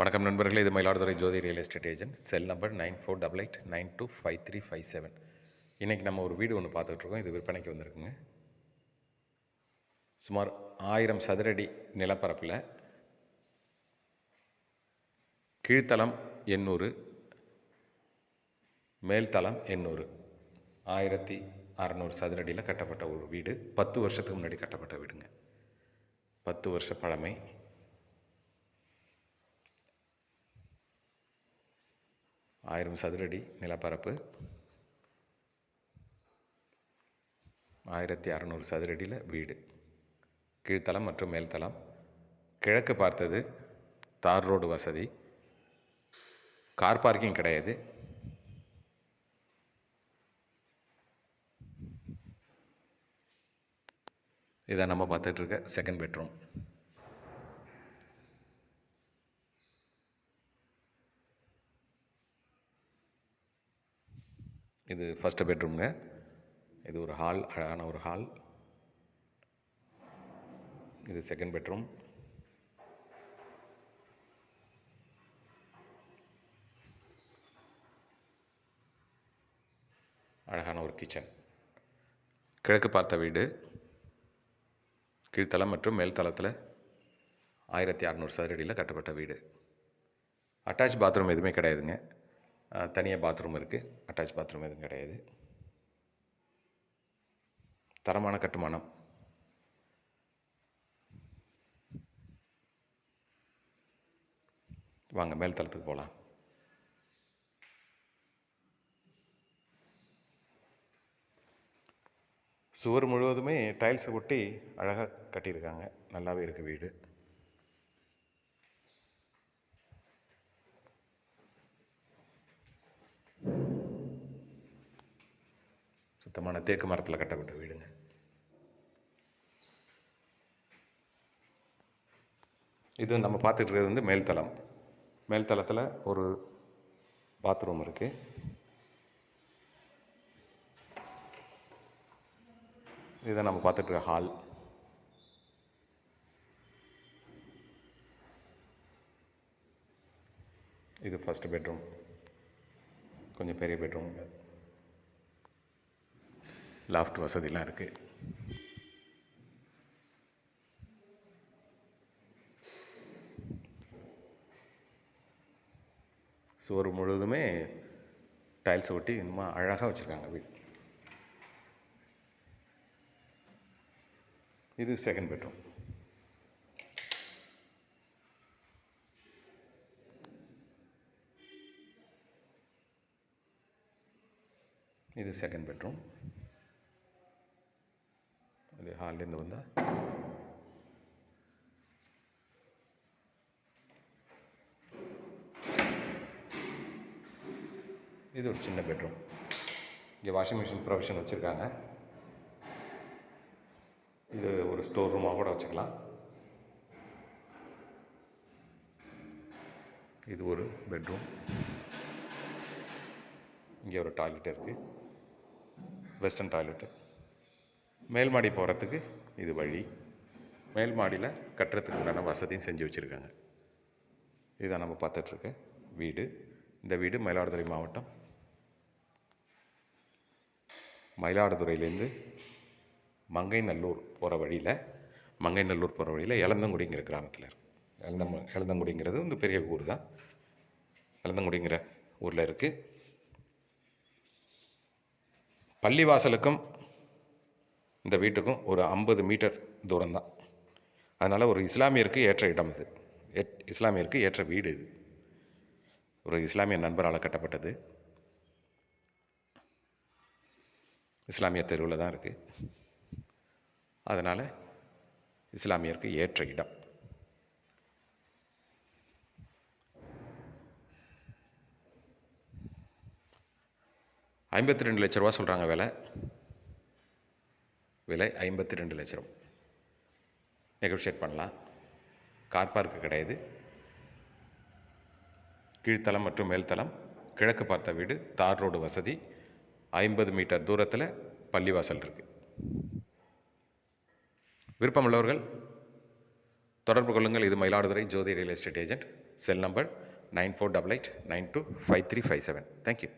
வணக்கம் நண்பர்களே இது Mayiladuthurai Jothi real estate agent. Cell number nine four double eight nine two five three five seven. இன்றைக்கி நம்ம ஒரு வீடு ஒன்று பார்த்துட்ருக்கோம் இது விற்பனைக்கு வந்திருக்குங்க. சுமார் ஆயிரம் சதுரடி நிலப்பரப்பில் கீழ்த்தளம் எண்ணூறு மேல்தளம் எண்ணூறு. ஆயிரத்தி அறநூறு சதுரடியில் கட்டப்பட்ட ஒரு வீடு. பத்து வருஷத்துக்கு முன்னாடி கட்டப்பட்ட வீடுங்க. பத்து வருஷ பழமை. ஆயிரம் சதுரடி நிலப்பரப்பு. ஆயிரத்தி அறநூறு சதுரடியில் வீடு. கீழ்த்தளம் மற்றும் மேல்தளம். கிழக்கு பார்த்தது தார் ரோடு வசதி. கார் பார்க்கிங் கிடையாது. இதை நம்ம பார்த்துட்ருக்க செகண்ட் பெட்ரூம் இது ஃபஸ்ட்டு பெட்ரூம்ங்க இது ஒரு ஹால் அழகான ஒரு ஹால் இது செகண்ட் பெட்ரூம் அழகான ஒரு கிச்சன் கிழக்கு பார்த்த வீடு. கீழ்த்தளம் மற்றும் மேல் தளத்தில் ஆயிரத்தி அறநூறு சதுரடியில் கட்டப்பட்ட வீடு. அட்டாச் பாத்ரூம் எதுவுமே கிடையாதுங்க. தனியாக பாத்ரூம் இருக்குது அட்டாச் பாத்ரூம் எதுவும் கிடையாது. தரமான கட்டுமானம். வாங்க மேல் தளத்துக்கு போகலாம் சுவர் முழுவதுமே டைல்ஸ் ஒட்டி அழகாக கட்டியிருக்காங்க. நல்லாவே இருக்குது வீடு. சுத்தமான தேக்கு மரத்தில் கட்டப்பட்ட வீடுங்க. இது நம்ம பார்த்துட்டு இருக்கிறது வந்து மேல்தளம் மேல்தளத்தில் ஒரு பாத்ரூம் இருக்குது இதை நம்ம பார்த்துட்டு ஹால். இது ஃபஸ்ட்டு பெட்ரூம் கொஞ்சம் பெரிய பெட்ரூம் லாஃப்ட் வசதிலாம் இருக்குது சுவர் முழுவதுமே டைல்ஸ் ஒட்டி இன்னும் அழகாக வச்சுருக்காங்க வீடு. இது செகண்ட் பெட்ரூம் இது செகண்ட் பெட்ரூம் ஹால்லேருந்து வந்தால் இது ஒரு சின்ன பெட்ரூம் இங்கே வாஷிங் மிஷின் ப்ரொவிஷன் வச்சுருக்காங்க இது ஒரு ஸ்டோர் ரூமாக கூட வச்சுக்கலாம் இது ஒரு பெட்ரூம் இங்கே ஒரு டாய்லெட் இருக்குது வெஸ்டர்ன் டாய்லெட்டு மேல்மாடி போகிறதுக்கு இது வழி. மேல்மாடியில் கட்டுறதுக்கு உண்டான வசதியும் செஞ்சு வச்சுருக்காங்க. இதுதான் நம்ம பார்த்துட்ருக்க வீடு. இந்த வீடு மயிலாடுதுறை மாவட்டம். மயிலாடுதுறையிலேருந்து மங்கைநல்லூர் போகிற வழியில் மங்கைநல்லூர் போகிற வழியில் இளந்தங்குடிங்கிற கிராமத்தில் இருக்கு. எலந்தம் எலந்தங்குடிங்கிறது வந்து பெரிய ஊர் தான். எலந்தங்குடிங்கிற ஊரில் இருக்குது பள்ளிவாசலுக்கும் இந்த வீட்டுக்கும் ஒரு ஐம்பது மீட்டர் தூரம்தான். அதனால் ஒரு இஸ்லாமியருக்கு ஏற்ற இடம் இது. இஸ்லாமியருக்கு ஏற்ற வீடு இது. ஒரு இஸ்லாமிய நண்பரால் கட்டப்பட்டது. இஸ்லாமிய தெருவில் தான் இருக்குது அதனால் இஸ்லாமியருக்கு ஏற்ற இடம். ஐம்பத்தி ரெண்டு லட்ச ரூபா சொல்கிறாங்க விலை. விலை ஐம்பத்தி ரெண்டு லட்ச ரூபா நெகோஷியேட் பண்ணலாம். கார் பார்க்கு கிடையாது. கீழ்த்தளம் மற்றும் மேல்தளம் கிழக்கு பார்த்த வீடு தார் ரோடு வசதி ஐம்பது மீட்டர் தூரத்தில் பள்ளிவாசல் இருக்குது விருப்பமுள்ளவர்கள் தொடர்பு கொள்ளுங்கள். இது Mayiladuthurai Jothi real estate agent. Cell number nine four double eight nine two five three five seven. Thank you